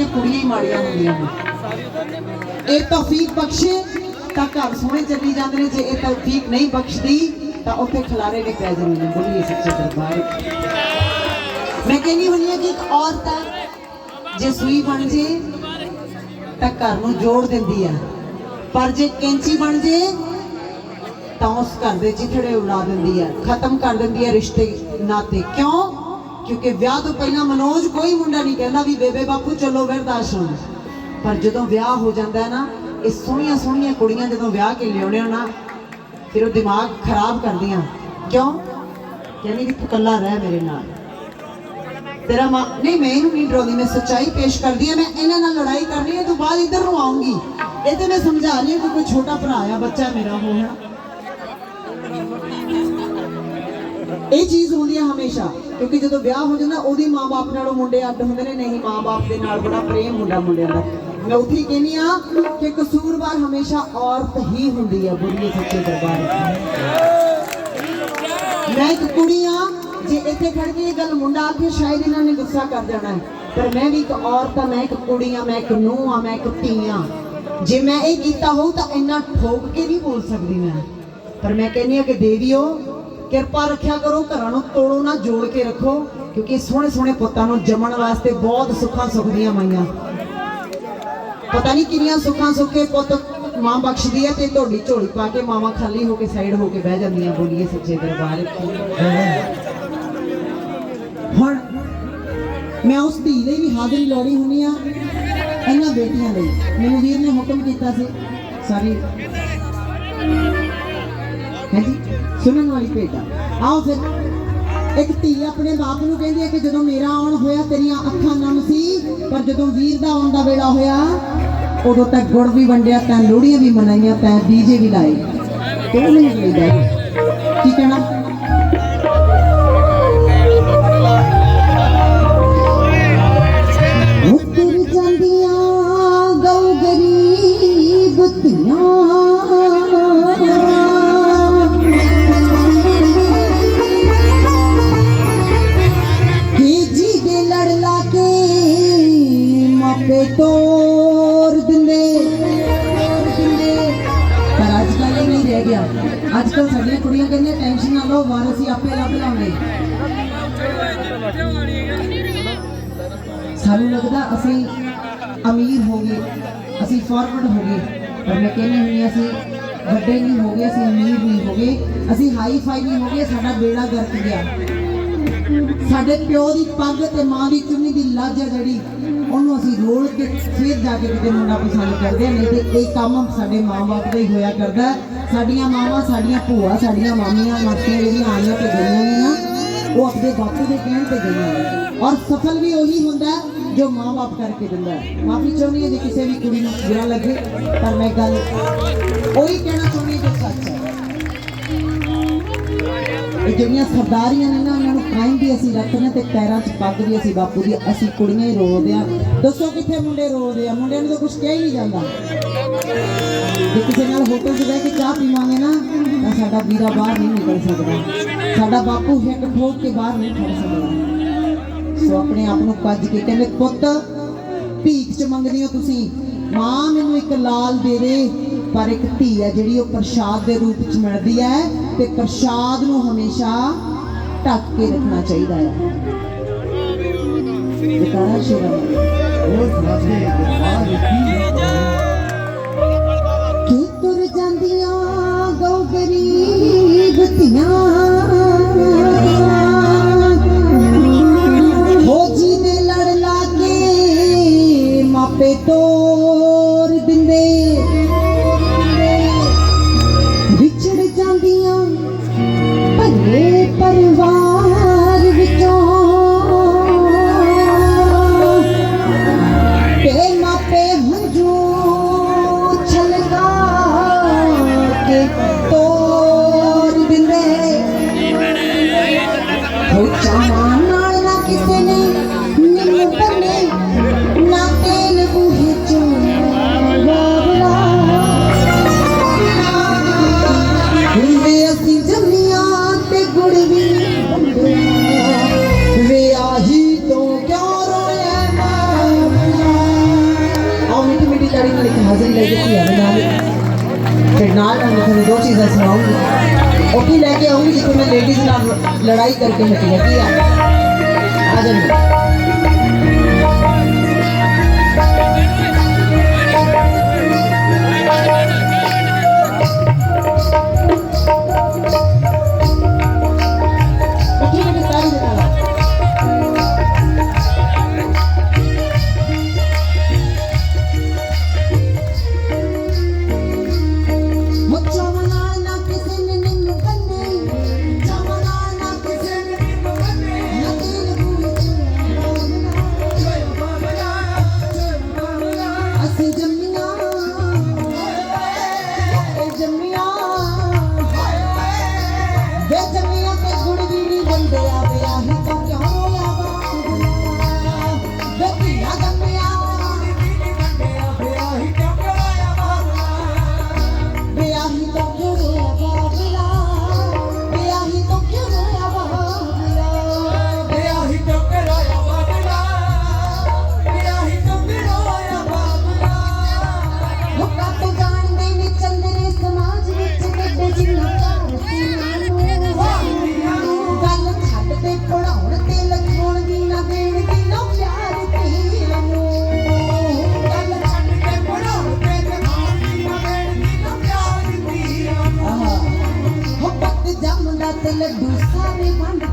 ਸਾਰੀਆਂ ਕੁੜੀਆਂ ਹੀ ਮਾੜੀਆਂ ਹੁੰਦੀਆਂ ਨੇ। ਇਹ ਤੌਫੀਕ ਬਖਸ਼ੇ ਤਾਂ ਘਰ ਸੋਹਣੇ ਚੱਲੀ ਜਾਂਦੇ ਨੇ। ਜੇ ਇਹ ਤੌਫੀਕ ਨਹੀਂ ਬਖਸ਼ਦੀ ਤਾਂ ਉੱਥੇ ਖਲਾਰੇ ਵੀ ਪੈ ਜਾਂਦੇ ਨੇ। ਬੋਲੀਏ ਸੱਚੇ ਦਰਬਾਰ। ਮੈਂ ਕਹਿੰਦੀ ਹੁੰਦੀ ਹਾਂ ਕਿ ਇੱਕ ਔਰਤ ਹੈ, ਜੇ ਸੂਈ ਬਣ ਜੇ ਤਾਂ ਘਰ ਨੂੰ ਜੋੜ ਦਿੰਦੀ ਆ। ਪਰ ਜੇ ਕੈਂਚੀ ਬਣ ਜੇ ਤਾਂ ਉਸ ਘਰ ਦੇ ਚਿਥੜੇ ਉਡਾ ਦਿੰਦੀ ਹੈ ਖਤਮ ਕਰ ਦਿੰਦੀ ਹੈ ਰਿਸ਼ਤੇ ਨਾਤੇ। ਕਿਉਂ? ਕਿਉਂਕਿ ਵਿਆਹ ਤੋਂ ਪਹਿਲਾਂ ਮਨੋਜ ਕੋਈ ਮੁੰਡਾ ਨਹੀਂ ਕਹਿੰਦਾ ਵੀ ਬੇਬੇ ਬਾਪੂ ਚਲੋ ਵਿਰਧ ਆਸ਼ਰਮ। ਪਰ ਜਦੋਂ ਵਿਆਹ ਹੋ ਜਾਂਦਾ ਨਾ, ਇਹ ਸੋਹਣੀਆਂ ਸੋਹਣੀਆਂ ਕੁੜੀਆਂ ਜਦੋਂ ਵਿਆਹ ਕੇ ਲਿਆਉਣੇ ਨਾ, ਫਿਰ ਉਹ ਦਿਮਾਗ ਖਰਾਬ ਕਰਦੀਆਂ। ਕਿਉਂ? ਕਹਿੰਦੀ ਵੀ ਤੂੰ ਇਕੱਲਾ ਰਹਿ ਮੇਰੇ ਨਾਲ। ਤੇਰਾ ਮਾਂ ਨਹੀਂ, ਮੈਂ ਇਹਨੂੰ ਨਹੀਂ ਡਰਾਉਂਦੀ, ਮੈਂ ਸੱਚਾਈ ਪੇਸ਼ ਕਰਦੀ ਹਾਂ ਮੈਂ ਇਹਨਾਂ ਨਾਲ ਲੜਾਈ ਕਰਨੀ ਹੈ ਤੋਂ ਬਾਅਦ ਇੱਧਰ ਨੂੰ ਆਉਂਗੀ। ਇਹ ਤੇ ਮੈਂ ਸਮਝਾ ਰਹੀ ਹਾਂ ਕਿ ਕੋਈ ਛੋਟਾ ਭਰਾ ਆ, ਬੱਚਾ ਮੇਰਾ ਹੋ ਇਹ ਚੀਜ਼ ਹੁੰਦੀ ਹੈ ਹਮੇਸ਼ਾ, ਕਿਉਂਕਿ ਜਦੋਂ ਵਿਆਹ ਹੋ ਜਾਂਦਾ, ਉਹਦੇ ਮਾਂ-ਬਾਪ ਨਾਲੋਂ ਮੁੰਡੇ ਅੱਡ ਹੁੰਦੇ ਨੇ, ਨਹੀਂ ਮਾਂ-ਬਾਪ ਦੇ ਨਾਲ ਬੜਾ ਪ੍ਰੇਮ ਹੁੰਦਾ ਮੁੰਡਿਆਂ ਦਾ। ਮੈਂ ਉੱਥੇ ਹੀ ਆ ਕਿ ਕਸੂਰਵਾਰ ਹਮੇਸ਼ਾ ਔਰਤ ਹੀ ਹੁੰਦੀ ਹੈ ਬੁਰੀਏ ਸੱਚੇ ਦਰਬਾਰ ਮੈਂ ਇੱਕ ਕੁੜੀ ਆ, ਜੇ ਇੱਥੇ ਖੜ ਕੇ ਇਹ ਗੱਲ ਮੁੰਡਾ ਆ ਕੇ ਸ਼ਾਇਦ ਇਹਨਾਂ ਨੇ ਗੁੱਸਾ ਕਰ ਦੇਣਾ ਹੈ। ਪਰ ਮੈਂ ਵੀ ਇੱਕ ਔਰਤ ਆ, ਮੈਂ ਇੱਕ ਕੁੜੀ ਆ, ਮੈਂ ਇੱਕ ਨੂੰਹ ਆ, ਮੈਂ ਇੱਕ ਧੀ ਆ। ਜੇ ਮੈਂ ਇਹ ਕੀਤਾ ਹੋਊ ਤਾਂ ਇੰਨਾ ਠੋਕ ਕੇ ਨਹੀਂ ਬੋਲ ਸਕਦੀ ਮੈਂ। ਪਰ ਮੈਂ ਕਹਿੰਦੀ ਆ ਕਿ ਦੇਵੀਓ ਕਿਰਪਾ ਰੱਖਿਆ ਕਰੋ, ਘਰਾਂ ਨੂੰ ਤੋੜੋ ਨਾ, ਜੋੜ ਕੇ ਰੱਖੋ, ਕਿਉਂਕਿ ਸੋਹਣੇ ਸੋਹਣੇ ਪੁੱਤਾਂ ਨੂੰ ਜੰਮਣ ਵਾਸਤੇ ਬਹੁਤ ਸੁੱਖਾਂ ਸੁਖਦੀਆਂ ਮਾਈਆਂ। ਪਤਾ ਨਹੀਂ ਕਿੰਨੀਆਂ ਸੁੱਖਾਂ ਸੁੱਖੇ ਪੁੱਤ ਮਾਂ ਬਖਸ਼ਦੀ ਹੈ ਤੇ ਤੁਹਾਡੀ ਝੋਲੀ ਪਾ ਕੇ ਮਾਵਾਂ ਖਾਲੀ ਹੋ ਕੇ ਸਾਈਡ ਹੋ ਕੇ ਬਹਿ ਜਾਂਦੀਆਂ ਬੋਲੀਏ ਸੱਚੇ ਦਰਬਾਰ ਹੁਣ ਮੈਂ ਉਸ ਧੀ ਲਈ ਵੀ ਹਾਜ਼ਰੀ ਲੋੜੀ ਹੁੰਦੀ ਆ, ਇਹਨਾਂ ਬੇਟੀਆਂ ਲਈ। ਮੈਨੂੰ ਵੀਰ ਨੇ ਹੁਕਮ ਕੀਤਾ ਸੀ, ਸਾਰੀ ਹਾਂਜੀ ਸੁਣਨ ਵਾਲੀ ਭੇਟਾ ਆਓ ਫਿਰ। ਇੱਕ ਧੀ ਆਪਣੇ ਬਾਪ ਨੂੰ ਕਹਿੰਦੀ ਹੈ ਕਿ ਜਦੋਂ ਮੇਰਾ ਆਉਣ ਹੋਇਆ, ਤੇਰੀਆਂ ਅੱਖਾਂ ਨਮ ਸੀ, ਪਰ ਜਦੋਂ ਵੀਰ ਦਾ ਆਉਣ ਦਾ ਵੇਲਾ ਹੋਇਆ, ਉਦੋਂ ਤੱਕ ਗੁੜ ਵੀ ਵੰਡਿਆ, ਤਾਂ ਲੋਹੜੀਆਂ ਵੀ ਮਨਾਈਆਂ, ਤੈਂ ਡੀਜੇ ਵੀ ਲਾਏ। ਕਿਉਂ ਨਹੀਂ ਲਈਦਾ ਕੀ ਕਹਿਣਾ? ਸਾਨੂੰ ਲੱਗਦਾ ਅਸੀਂ ਅਮੀਰ ਹੋ ਗਏ, ਅਸੀਂ ਫਾਰਵਰਡ ਹੋ ਗਏ। ਪਰ ਮੈਂ ਕਹਿੰਦੀ ਹੁੰਦੀ ਅਸੀਂ ਵੱਡੇ ਨਹੀਂ ਹੋ ਗਏ, ਅਸੀਂ ਅਮੀਰ ਨਹੀਂ ਹੋ ਗਏ। ਅਸੀਂ ਹਾਈ ਫਾਈ ਨਹੀਂ ਹੋ ਗਏ, ਸਾਡਾ ਬੇੜਾ ਗਰਕ ਗਿਆ। ਸਾਡੇ ਪਿਓ ਦੀ ਪੱਗ ਤੇ ਮਾਂ ਦੀ ਚੁੰਨੀ ਦੀ ਲੱਜ ਹੈ ਜਿਹੜੀ, ਉਹਨੂੰ ਅਸੀਂ ਰੋਲ ਕੇ ਫਿਰ ਜਾ ਕੇ ਕਿਤੇ ਮੁੰਡਾ ਪਸੰਦ ਕਰਦੇ ਨਹੀਂ ਤੇ ਇਹ ਕੰਮ ਸਾਡੇ ਮਾਂ-ਬਾਪ ਦਾ ਹੀ ਹੋਇਆ ਕਰਦਾ। ਸਾਡੀਆਂ ਮਾਵਾਂ, ਸਾਡੀਆਂ ਭੂਆ, ਸਾਡੀਆਂ ਮਾਮੀਆਂ, ਮਾਸੀਆਂ ਜਿਹੜੀਆਂ ਆਈਆਂ ਤੇ ਗਈਆਂ ਨੇ ਨਾ ਉਹ ਆਪਣੇ ਬਾਪੂ ਦੇ ਕਹਿਣ ਤੇ ਗਈਆਂ। ਨੇ ਔਰ ਸਫਲ ਵੀ ਉਹੀ ਹੁੰਦਾ ਜੋ ਮਾਂ-ਬਾਪ ਕਰਕੇ ਦਿੰਦਾ ਹੈ। ਮਾਫੀ ਚਾਹੁੰਦੀ ਹਾਂ ਜੇ ਕਿਸੇ ਵੀ ਕੁੜੀ ਨੂੰ ਬੁਰਾ ਲੱਗੇ, ਪਰ ਮੈਂ ਗੱਲ ਉਹੀ ਕਹਿਣਾ ਚਾਹੁੰਦੀ ਜੋ ਸੱਚ ਹੈ। ਇਹ ਜਿਹੜੀਆਂ ਸਰਦਾਰੀਆਂ ਨੇ ਨਾ, ਉਹਨਾਂ ਨੂੰ ਕਾਇਮ ਵੀ ਅਸੀਂ ਰੱਖਦੇ ਹਾਂ ਤੇ ਪੈਰਾਂ 'ਚ ਪੱਗ ਵੀ ਅਸੀਂ ਬਾਪੂ ਦੀ, ਅਸੀਂ ਕੁੜੀਆਂ ਹੀ ਰੋਲਦੇ ਆ ਦੱਸੋ ਕਿੱਥੇ ਮੁੰਡੇ ਰੋਦੇ ਆ? ਮੁੰਡਿਆਂ ਨੂੰ ਤਾਂ ਕੁਝ ਕਹਿ ਹੀ ਨਹੀਂ ਜਾਂਦਾ। ਜੇ ਕਿਸੇ ਨਾਲ ਹੋਟਲ 'ਚ ਬਹਿ ਕੇ ਚਾਹ ਪੀਵਾਂਗੇ ਨਾ, ਤਾਂ ਸਾਡਾ ਵੀਰਾ ਬਾਹਰ ਨਹੀਂ ਨਿਕਲ ਸਕਦਾ। ਸਾਡਾ ਬਾਪੂ ਹਿੱਕ ਠੋਕ ਕੇ ਬਾਹਰ ਨਹੀਂ ਖੜ ਸਕਦਾ। ਸੋ ਆਪਣੇ ਆਪ ਨੂੰ ਕੱਜ ਕੇ ਕਹਿੰਦੇ ਪੁੱਤ ਭੀਖ 'ਚ ਮੰਗਦੇ ਹੋ ਤੁਸੀਂ। ਮਾਂ ਮੈਨੂੰ ਇੱਕ ਲਾਲ ਦੇ ਦੇ ਪਰ ਇੱਕ ਧੀ ਹੈ ਜਿਹੜੀ ਉਹ ਪ੍ਰਸ਼ਾਦ ਦੇ ਰੂਪ 'ਚ ਮਿਲਦੀ ਹੈ ਤੇ ਪ੍ਰਸ਼ਾਦ ਨੂੰ ਹਮੇਸ਼ਾ ਢੱਕ ਕੇ ਰੱਖਣਾ ਚਾਹੀਦਾ ਹੈ। ਵਿਕਾਰਾ ਸ਼ਿਰਮ ਉਹ ਸਾਡੇ ਕੇ ਲੈ ਕੇ ਧੀਆਂ ਦੇ ਨਾਲ ਫਿਰ ਨਾਲ ਨਾਲ ਮੈਂ ਤੁਹਾਨੂੰ ਦੋ ਚੀਜ਼ਾਂ ਸੁਣਾਉਂਗੀ। ਉਹ ਕੀ ਲੈ ਕੇ ਆਉਂਗੀ, ਜਿੱਥੇ ਮੈਂ ਲੇਡੀਜ਼ ਨਾਲ ਲੜਾਈ ਕਰਕੇ ਹਟੀ ਹੈ ਕੀ ਆ। ਆ ਜਾਓ। Dusare Manda